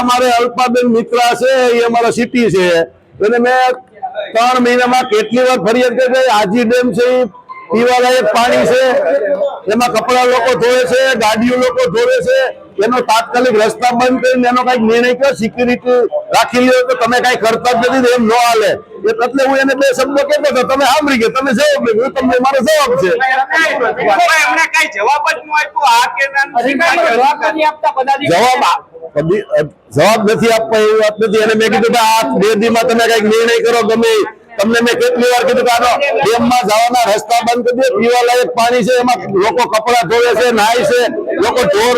અમારે અલ્પાબેન મિત્રા છે, એ અમારા સિટી છે. અને મેં ત્રણ મહિનામાં કેટલી વાર ફરિયાદ કરી આજી ડેમ છે પીવાલાયક પાણી છે. એમાં કપડા લોકો ધોવે છે, ગાડીઓ લોકો ધોવે છે. એનો તાત્કાલિક રસ્તા બંધ કરીને એનો કંઈક નિર્ણય કર સિક્યુરિટી રાખી લ્યો તો તમે કઈ કરતા જ નથી એમ ન હાલે. એટલે હું એને બે શબ્દો કહેતો હતો તમે સાંભળી ગયા તમે જવાબ હું તમને મારો જવાબ છે. એમને કઈ જવાબ જ ન આપ્યો આ કે જવાબ નથી આપતા જવાબ આ- કદી- અ, જવાબ નથી આપવા એવી વાત નથી. અને મેં કીધું કે આ બે દીમાં તમે કંઈક નિર્ણય કરો ગમે તમને મેં કેટલી વાર કીધું કે આનો ડેમમાં જવાના રસ્તા બંધ કરી દે પીવા લાયક પાણી છે એમાં લોકો કપડા ધોવે છે નાય છે લોકો ઢોર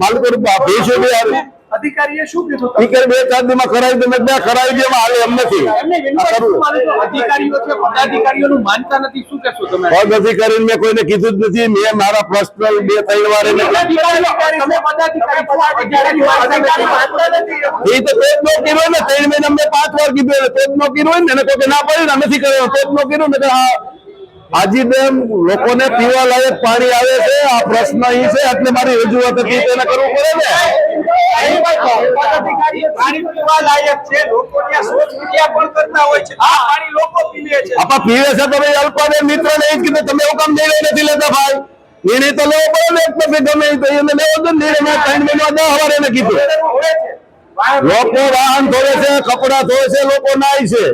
માલકો ભેસો બી. અધિકારીએ શું કીધું ઈ બે ચાર દીમાં કરાવી દે મેં કરાવી દે એમાં એમ નથી? અધિકારીઓ છે પદાધિકારીઓનું માનતા નથી. શું કહેશો તમે? પદ અધિકારીને મેં કોઈને કીધું જ નથી. મેં મારા પર્સનલ બે ત્રણ વાર એને એ તો પેજ નો કર્યો ને ત્રણ મહિના મેં પાંચ વાર કીધું પેજ નો કર્યો હોય ને એને કોઈ ના પડે ને નથી કર્યો પેજ નો કીધું ને હા હાજી ડેમ લોકોને પીવા લાયક પાણી આવે છે આ પ્રશ્ન અહીં છે એટલે મારી રજૂઆત હતી તેને કરવું પડે ને? પીવે છે તો ભાઈ અલ્પાને મિત્ર ને એ કીધું તમે એવું કામ નિર્ણય નથી લેતા ભાઈ. નિર્ણય તો લેવો પડે ને એક પછી ગમે તો એને લેવો ને નિર્ણય ત્રણ મહિના દસ વાર એને કીધું. લોકો વાહન ધોવે છે કપડા ધોવે છે લોકો નાય છે.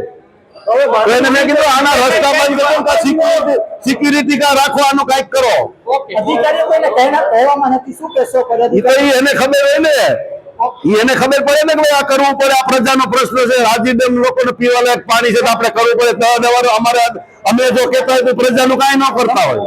તો એને મેં કીધું આના રસ્તા બંધ કરો કા સિક્યુરિટી સિક્યુરિટી કા રાખો આનું કંઈક કરો. અધિકારીઓ કોઈને કહેવામાં નથી. શું કહેશો? ઈ તો એને ખબર હોય ને. એને ખબર પડે ને કે ભાઈ આ કરવું પડે આ પ્રજાનો પ્રશ્ન છે. રાજી ડેમ લોકોને પીવા લાયક પાણી છે તો આપણે કરવું પડે. દવા દવા અમારે અમે જો કહેતા હોય તો પ્રજાનું કાંઈ ન કરતા હોય.